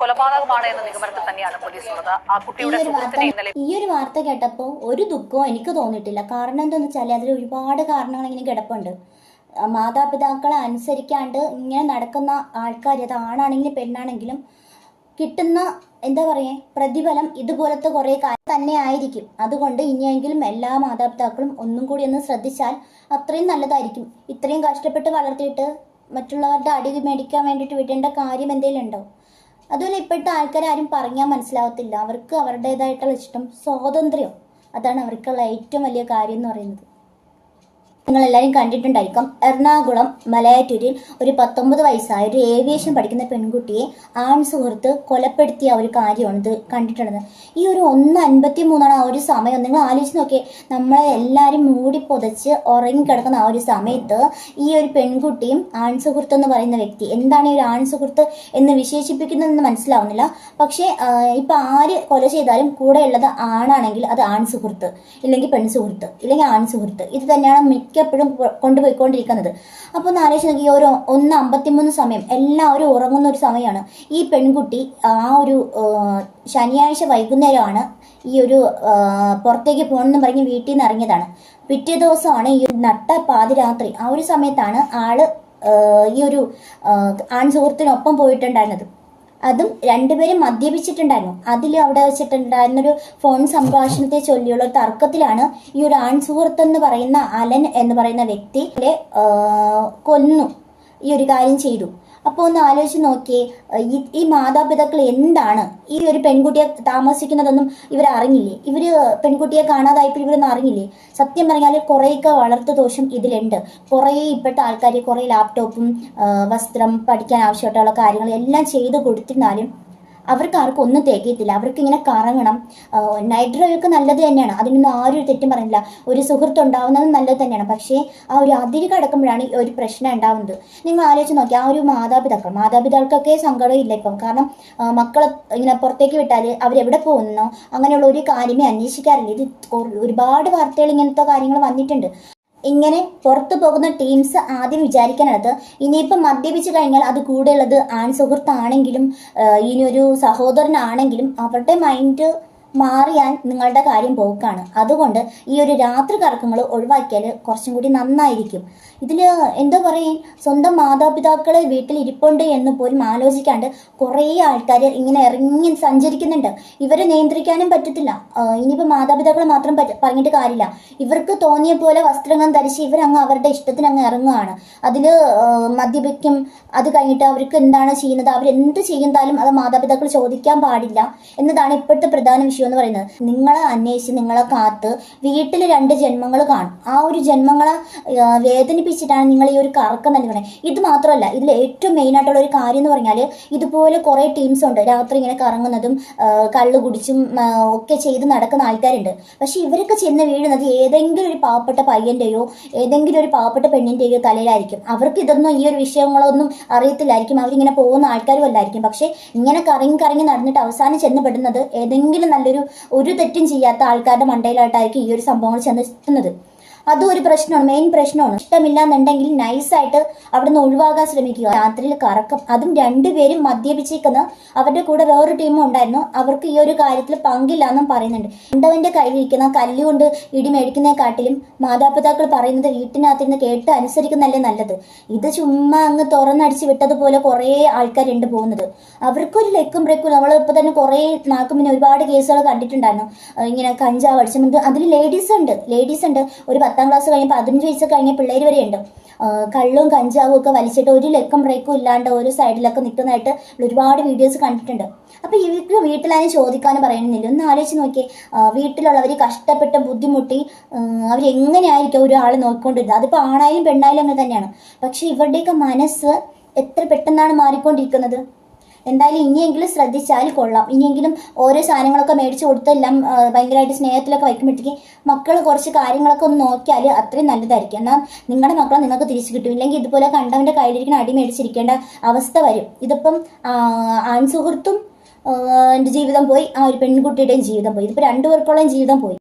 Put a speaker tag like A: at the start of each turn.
A: കൊലപാതകമാണ് എന്ന നിഗമനത്തിൽ തന്നെയാണ് പോലീസ് ഉള്ളത്. ആ കുട്ടിയുടെ സുഹൃത്തിനെ ഇന്നലെ
B: ഈ ഒരു വാർത്ത കേട്ടപ്പോൾ ഒരു ദുഃഖവും എനിക്ക് തോന്നിയിട്ടില്ല. കാരണം എന്താണെന്ന് വെച്ചാൽ അതിൽ ഒരുപാട് കാരണങ്ങൾ ഇങ്ങനെ കിടപ്പുണ്ട് മാതാപിതാക്കളെ അനുസരിക്കാണ്ട് ഇങ്ങനെ നടക്കുന്ന ആൾക്കാർ അത് ആണാണെങ്കിലും പെണ്ണാണെങ്കിലും കിട്ടുന്ന എന്താ പറയുക പ്രതിഫലം ഇതുപോലത്തെ കുറേ കാര്യം തന്നെ ആയിരിക്കും. അതുകൊണ്ട് ഇനിയെങ്കിലും എല്ലാ മാതാപിതാക്കളും ഒന്നും കൂടി ഒന്ന് ശ്രദ്ധിച്ചാൽ അത്രയും നല്ലതായിരിക്കും. ഇത്രയും കഷ്ടപ്പെട്ട് വളർത്തിയിട്ട് മറ്റുള്ളവരുടെ അടി മേടിക്കാൻ വേണ്ടിയിട്ട് വിടേണ്ട കാര്യം എന്തെങ്കിലും ഉണ്ടോ? അതുപോലെ ഇപ്പോഴത്തെ ആൾക്കാർ ആരും പറഞ്ഞാൽ മനസ്സിലാവത്തില്ല. അവർക്ക് അവരുടേതായിട്ടുള്ള ഇഷ്ടം സ്വാതന്ത്ര്യം. അതാണ് അവർക്കുള്ള ഏറ്റവും വലിയ കാര്യം എന്ന് പറയുന്നത്. നിങ്ങളെല്ലാവരും കണ്ടിട്ടുണ്ടായിരിക്കും. എറണാകുളം മലയാറ്റൂരിൽ ഒരു പത്തൊമ്പത് വയസ്സായ ഒരു ഏവിയേഷൻ പഠിക്കുന്ന പെൺകുട്ടിയെ ആൺ സുഹൃത്ത് കൊലപ്പെടുത്തിയ ഒരു കാര്യമാണ് ഇത് കണ്ടിട്ടുള്ളത്. ഈ ഒരു ഒന്ന് അൻപത്തി മൂന്നാണ് ആ ഒരു സമയം. നിങ്ങൾ ആലോചിച്ച് നോക്കിയേ നമ്മളെ എല്ലാവരും മൂടി പുതച്ച് ഉറങ്ങിക്കിടക്കുന്ന ആ ഒരു സമയത്ത് ഈ ഒരു പെൺകുട്ടിയും ആൺ സുഹൃത്ത് എന്ന് പറയുന്ന വ്യക്തി എന്താണ് ഈ ഒരു ആൺ സുഹൃത്ത് എന്ന് വിശേഷിപ്പിക്കുന്നതെന്ന് മനസ്സിലാവുന്നില്ല. പക്ഷേ ഇപ്പം ആര് കൊല ചെയ്താലും കൂടെയുള്ളത് ആണാണെങ്കിൽ അത് ആൺ സുഹൃത്ത് ഇല്ലെങ്കിൽ പെൺ സുഹൃത്ത് ഇല്ലെങ്കിൽ ആൺ സുഹൃത്ത്. ഇത് തന്നെയാണ് മിക്കപ്പോഴും കൊണ്ടുപോയിക്കൊണ്ടിരിക്കുന്നത്. അപ്പോൾ ഒന്ന് ആലോചിച്ച് നോക്കി ഒരു ഒന്ന് അമ്പത്തിമൂന്ന് സമയം എല്ലാവരും ഉറങ്ങുന്ന ഒരു സമയമാണ് ഈ പെൺകുട്ടി ആ ഒരു ശനിയാഴ്ച വൈകുന്നേരമാണ് ഈ ഒരു പുറത്തേക്ക് പോകണമെന്ന് പറഞ്ഞ് വീട്ടിൽ നിന്ന് ഇറങ്ങിയതാണ്. പിറ്റേ ദിവസമാണ് ഈ നട്ട പാതിരാത്രി. ആ ഒരു സമയത്താണ് ആൾ ഈ ഒരു ആൺ സുഹൃത്തിനൊപ്പം പോയിട്ടുണ്ടായിരുന്നത്. അതും രണ്ടുപേരും മദ്യപിച്ചിട്ടുണ്ടായിരുന്നു. അതിൽ അവിടെ വെച്ചിട്ടുണ്ടായിരുന്നൊരു ഫോൺ സംഭാഷണത്തെ ചൊല്ലിയുള്ള തർക്കത്തിലാണ് ഈ ഒരു ആൺ സുഹൃത്ത് എന്ന് പറയുന്ന അലൻ എന്ന് പറയുന്ന വ്യക്തി കൊന്നു. ഈ ഒരു കാര്യം ചെയ്തു. അപ്പോൾ ഒന്ന് ആലോചിച്ച് നോക്കിയേ ഈ ഈ മാതാപിതാക്കൾ എന്താണ്? ഈ ഒരു പെൺകുട്ടിയെ താമസിക്കുന്നതൊന്നും ഇവർ അറിഞ്ഞില്ലേ? ഇവർ പെൺകുട്ടിയെ കാണാതായപ്പോൾ ഇവരൊന്നും അറിഞ്ഞില്ലേ? സത്യം പറഞ്ഞാൽ കുറേയൊക്കെ വളർത്തു ദോഷം ഇതിലുണ്ട്. കുറേ ഇപ്പോഴത്തെ ആൾക്കാർ കുറേ ലാപ്ടോപ്പും വസ്ത്രം പഠിക്കാൻ ആവശ്യമായിട്ടുള്ള കാര്യങ്ങൾ എല്ലാം ചെയ്ത് കൊടുത്തിരുന്നാലും അവർക്ക് ആർക്കും ഒന്നും തികയത്തില്ല. അവർക്ക് ഇങ്ങനെ കറങ്ങണം. നൈറ്റ് ഡ്രൈവൊക്കെ നല്ലത് തന്നെയാണ്. അതിനൊന്നും ആരും ഒരു തെറ്റും പറയുന്നില്ല ഒരു സുഹൃത്ത് ഉണ്ടാവുന്നത് നല്ലത് തന്നെയാണ്. പക്ഷേ ആ ഒരു അതിര് കടക്കുമ്പോഴാണ് ഒരു പ്രശ്നം ഉണ്ടാവുന്നത്. നിങ്ങൾ ആലോചിച്ച് നോക്കി ആ ഒരു മാതാപിതാക്കൾ മാതാപിതാക്കൾക്കൊക്കെ സങ്കടം ഇല്ല ഇപ്പം. കാരണം മക്കളെ ഇങ്ങനെ പുറത്തേക്ക് വിട്ടാൽ അവരെവിടെ പോകുന്നോ? അങ്ങനെയുള്ള ഒരു കാര്യമേ അന്വേഷിക്കാറില്ല. ഇത് ഒരുപാട് വാർത്തകൾ ഇങ്ങനത്തെ കാര്യങ്ങൾ വന്നിട്ടുണ്ട്. ഇങ്ങനെ പുറത്തു പോകുന്ന ടീംസ് ആദ്യം വിചാരിക്കാനത് ഇനിയിപ്പോൾ മദ്യപിച്ച് കഴിഞ്ഞാൽ അത് കൂടെയുള്ളത് ആൺ സുഹൃത്താണെങ്കിലും ഇനിയൊരു സഹോദരനാണെങ്കിലും അവരുടെ മൈൻഡ് മാറിയാൽ നിങ്ങളുടെ കാര്യം പോക്കാണ്. അതുകൊണ്ട് ഈ ഒരു രാത്രി കറക്കങ്ങൾ ഒഴിവാക്കിയാൽ കുറച്ചും കൂടി നന്നായിരിക്കും. ഇതിൽ എന്താ പറയുക സ്വന്തം മാതാപിതാക്കളെ വീട്ടിൽ ഇരിപ്പുണ്ട് എന്ന് പോലും ആലോചിക്കാണ്ട് കുറേ ആൾക്കാർ ഇങ്ങനെ ഇറങ്ങി സഞ്ചരിക്കുന്നുണ്ട്. ഇവരെ നിയന്ത്രിക്കാനും പറ്റത്തില്ല. ഇനിയിപ്പോൾ മാതാപിതാക്കൾ മാത്രം പറഞ്ഞിട്ട് കാര്യമില്ല. ഇവർക്ക് തോന്നിയ പോലെ വസ്ത്രങ്ങൾ ധരിച്ച് ഇവരങ്ങ് അവരുടെ ഇഷ്ടത്തിന് അങ്ങ് ഇറങ്ങുകയാണ് അതിൽ മദ്യപിക്കും. അത് കഴിഞ്ഞിട്ട് അവർക്ക് എന്താണ് ചെയ്യുന്നത്? അവരെന്ത് ചെയ്യുന്നാലും അത് മാതാപിതാക്കൾ ചോദിക്കാൻ പാടില്ല എന്നതാണ് ഇപ്പോഴത്തെ പ്രധാന വിഷയം. എന്ന് പറയുന്നത്. നിങ്ങളെ അന്വേഷിച്ച് നിങ്ങളെ കാത്ത് വീട്ടിൽ രണ്ട് ജന്മങ്ങൾ കാണും. ആ ഒരു ജന്മങ്ങളെ വേദനിപ്പിച്ചിട്ടാണ് നിങ്ങൾ ഈ ഒരു കറക്കം തന്നെ പറയുന്നത് ഇത് മാത്രമല്ല ഇതിൽ ഏറ്റവും മെയിൻ ആയിട്ടുള്ള ഒരു കാര്യം എന്ന് പറഞ്ഞാൽ ഇതുപോലെ കുറേ ടീംസ് ഉണ്ട്. രാത്രി ഇങ്ങനെ കറങ്ങുന്നതും കള്ളു കുടിച്ചും ഒക്കെ ചെയ്ത് നടക്കുന്ന ആൾക്കാരുണ്ട്. പക്ഷെ ഇവരൊക്കെ ചെന്ന് വീഴുന്നത് ഏതെങ്കിലും ഒരു പാവപ്പെട്ട പയ്യന്റെയോ ഏതെങ്കിലും ഒരു പാവപ്പെട്ട പെണ്ണിന്റെയോ തലയിലായിരിക്കും. അവർക്ക് ഇതൊന്നും ഈ ഒരു വിഷയങ്ങളൊന്നും അറിയത്തില്ലായിരിക്കും. അവരിങ്ങനെ പോകുന്ന ആൾക്കാരും അല്ലായിരിക്കും. പക്ഷെ ഇങ്ങനെ കറങ്ങി കറങ്ങി നടന്നിട്ട് അവസാനം ചെന്ന് പെടുന്നത് ഏതെങ്കിലും നല്ലൊരു ഒരു തെറ്റും ചെയ്യാത്ത ആൾക്കാരുടെ മണ്ടയിലായിട്ടായിരിക്കും ഈ ഒരു സംഭവങ്ങൾ ചെന്നെത്തുന്നത് അതും ഒരു പ്രശ്നമാണ്. മെയിൻ പ്രശ്നമാണ്. ഇഷ്ടമില്ല എന്നുണ്ടെങ്കിൽ നൈസായിട്ട് അവിടെ നിന്ന് ഒഴിവാക്കാൻ ശ്രമിക്കുക. രാത്രിയിൽ കറക്കം. അതും രണ്ടുപേരും മദ്യപിച്ചേക്കുന്ന അവരുടെ കൂടെ വേറൊരു ടീമും ഉണ്ടായിരുന്നു. അവർക്ക് ഈ ഒരു കാര്യത്തിൽ പങ്കില്ല എന്നും പറയുന്നുണ്ട്. ഉണ്ടവന്റെ കയ്യിലിരിക്കുന്ന കല്ലുകൊണ്ട് ഇടി മേടിക്കുന്നതിനെക്കാട്ടിലും മാതാപിതാക്കൾ പറയുന്നത് വീട്ടിനകത്തിരുന്ന് കേട്ട് അനുസരിക്കുന്നല്ലേ നല്ലത്. ഇത് ചുമ്മാ അങ്ങ് തുറന്നടിച്ച് വിട്ടതുപോലെ കുറേ ആൾക്കാരുണ്ട് പോകുന്നത്. അവർക്കൊരു ലെക്കും ബ്രേക്കും നമ്മൾ തന്നെ കുറേ നാക്കും മുന്നേ ഒരുപാട് കേസുകൾ കണ്ടിട്ടുണ്ടായിരുന്നു. ഇങ്ങനെ കഞ്ചാവ് അടിച്ചു അതിൽ ലേഡീസ് ഉണ്ട്. ലേഡീസ് ഉണ്ട്. ഒരു ക്ലാസ് കഴിഞ്ഞ് പതിനഞ്ച് വയസ്സ് കഴിഞ്ഞ പിള്ളേർ വരെ ഉണ്ട്. കള്ളും കഞ്ചാവും ഒക്കെ വലിച്ചിട്ട് ഒരു ലെക്കും ബ്രേക്കും ഇല്ലാണ്ട് ഒരു സൈഡിലൊക്കെ നിൽക്കുന്നതായിട്ട് ഒരുപാട് വീഡിയോസ് കണ്ടിട്ടുണ്ട്. അപ്പോൾ ഇവർക്ക് വീട്ടിലാരും ചോദിക്കാനും പറയുന്നില്ല. ഒന്ന് ആലോചിച്ച് നോക്കിയേ. വീട്ടിലുള്ളവർ കഷ്ടപ്പെട്ട് ബുദ്ധിമുട്ടി അവരെങ്ങനെയായിരിക്കും ഒരാൾ നോക്കിക്കൊണ്ടിരുന്നത്? അതിപ്പോൾ ആണായാലും പെണ്ണായാലും അങ്ങനെ തന്നെയാണ്. പക്ഷേ ഇവരുടെയൊക്കെ മനസ്സ് എത്ര പെട്ടെന്നാണ് മാറിക്കൊണ്ടിരിക്കുന്നത്? എന്തായാലും ഇനിയെങ്കിലും ശ്രദ്ധിച്ചാൽ കൊള്ളാം. ഇനിയെങ്കിലും ഓരോ സാധനങ്ങളൊക്കെ മേടിച്ച് കൊടുത്തെല്ലാം ഭയങ്കരമായിട്ട് സ്നേഹത്തിലൊക്കെ വയ്ക്കുമ്പോഴത്തേക്ക് മക്കൾ കുറച്ച് കാര്യങ്ങളൊക്കെ ഒന്ന് നോക്കിയാൽ അത്രയും നല്ലതായിരിക്കും. എന്നാൽ നിങ്ങളുടെ മക്കളെ നിങ്ങൾക്ക് തിരിച്ചു കിട്ടും. ഇല്ലെങ്കിൽ ഇതുപോലെ കണ്ടവന്റെ കയ്യിലിരിക്കുന്ന അടി മേടിച്ചിരിക്കേണ്ട അവസ്ഥ വരും. ഇതിപ്പം ആൺസുഹൃത്തും എന്റെ ജീവിതം പോയി ആ ഒരു പെൺകുട്ടിയുടെയും ജീവിതം പോയി. ഇതിപ്പോൾ രണ്ടുപേർക്കുള്ള ജീവിതം പോയി.